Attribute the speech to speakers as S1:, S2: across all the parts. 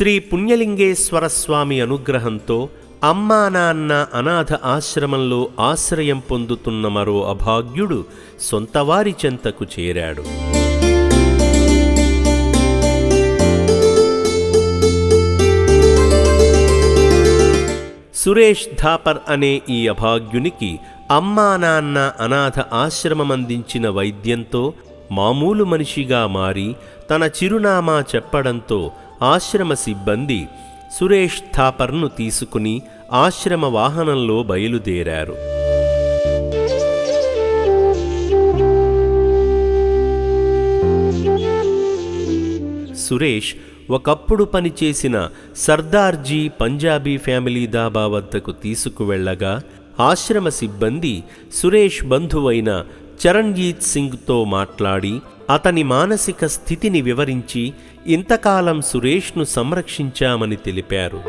S1: శ్రీ పుణ్యలింగేశ్వర స్వామి అనుగ్రహంతో అమ్మా నాన్న అనాథ ఆశ్రమంలో ఆశ్రయం పొందుతున్న మరో అభాగ్యుడు సొంతవారి చెంతకు చేరాడు. సురేష్ ధాపర్ అనే ఈ అభాగ్యునికి అమ్మా నాన్న అనాథ ఆశ్రమమందించిన వైద్యంతో మామూలు మనిషిగా మారి తన చిరునామా చెప్పడంతో ఆశ్రమ సిబ్బంది సురేష్ థాపర్ను తీసుకుని ఆశ్రమ వాహనంలో బయలుదేరారు. సురేష్ ఒకప్పుడు పనిచేసిన సర్దార్జీ పంజాబీ ఫ్యామిలీ దాబా వద్దకు తీసుకువెళ్ళగా ఆశ్రమ సిబ్బంది సురేష్ బంధువైన చరణ్జీత్ సింగ్తో మాట్లాడి అతని మానసిక స్థితిని వివరించి ఇంతకాలం సురేష్ను సంరక్షించామని తెలిపారు.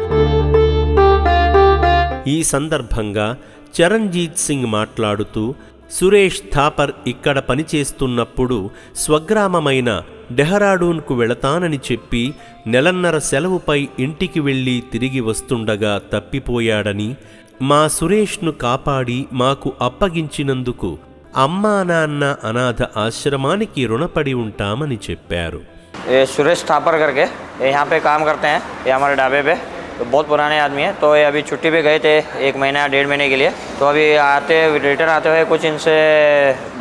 S1: ఈ సందర్భంగా చరణ్జీత్ సింగ్ మాట్లాడుతూ సురేష్ థాపర్ ఇక్కడ పనిచేస్తున్నప్పుడు స్వగ్రామమైన డెహ్రాడూన్కు వెళతానని చెప్పి నెలన్నర సెలవుపై ఇంటికి వెళ్ళి తిరిగి వస్తుండగా తప్పిపోయాడని మా సురేష్ను కాపాడి మాకు అప్పగించినందుకు అమ్మా నాన్న అనాథ ఆశ్రమానికి రుణపడి ఉంటామని చెప్పారు
S2: ये सुरेश थापर करके ये यहाँ पे काम करते हैं ये हमारे ढाबे पे तो बहुत पुराने आदमी हैं तो ये अभी छुट्टी पे गए थे एक महीना डेढ़ महीने के लिए तो अभी आते रिटर्न आते हुए कुछ इनसे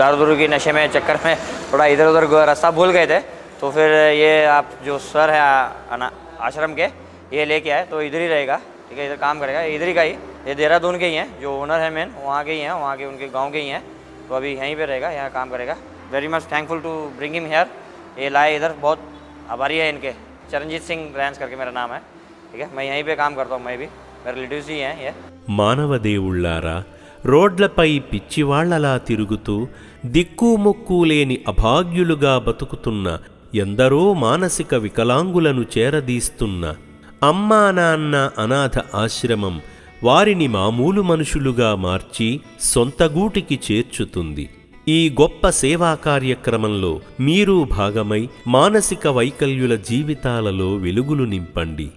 S2: दारू दूरू की नशे में चक्कर में थोड़ा इधर उधर ग- रास्ता भूल गए थे तो फिर ये आप जो सर है आ- अना- आश्रम के ये लेके आए तो इधर ही रहेगा ठीक है इधर काम करेगा ये इधर ही का ही ये देहरादून के ही हैं जो ओनर है मेन वहाँ के ही हैं वहाँ के उनके गाँव के ही हैं तो अभी यहीं पे रहेगा यहाँ काम करेगा very much thankful to bring him here ये लाए इधर बहुत आभारी है इनके चरणजीत सिंह रैंस करके मेरा नाम है ठीक है मैं यहीं पे काम करता हूँ मैं भी मेरे रिलेटिव्स ही हैं ये
S1: మానవదేవుళ్లారా రోడ్లపై పిచ్చివాళ్లలా తిరుగుతూ దిక్కుముక్కు లేని అభాగ్యులుగా బతుకుతున్న ఎందరో మానసిక వికలాంగులను చేరదీస్తున్న అమ్మా నాన్న అనాథ ఆశ్రమం వారిని మామూలు మనుషులుగా మార్చి సొంతగూటికి చేర్చుతుంది. ఈ గొప్ప సేవా కార్యక్రమంలో మీరు భాగమై మానసిక వైకల్యుల జీవితాలలో వెలుగులు నింపండి.